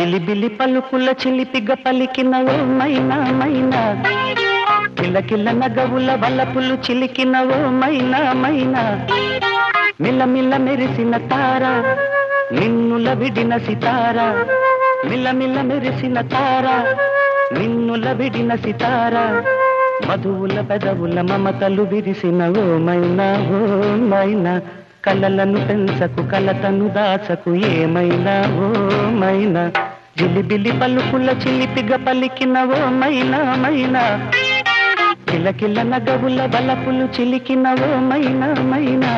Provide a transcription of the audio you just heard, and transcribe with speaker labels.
Speaker 1: జిలిబిలి పలుకుల చిలిపిగ పలికిన ఓ మైనా. మైనా కిలకిల నగవుల వలపులు చిలికిన ఓ మైనా. మైనా మిలమిల మెరిసిన తార నిన్నుల విడిన సితార. మిలమిల మెరిసిన తార నిన్నుల విడిన సితార. మధువుల పెదవుల మమతలు విరిసిన ఓ మైనా ఓ మైనా కలలను పెంచకు కలతను దాచకు ఏమైనా ఓ మైనా జిలిబిలి పలుకుల చిలిపిగ పలికిన ఓ మైనా మైనా. కిలకిల నగవుల బలపులు చిలికినవో మైనా మైనా.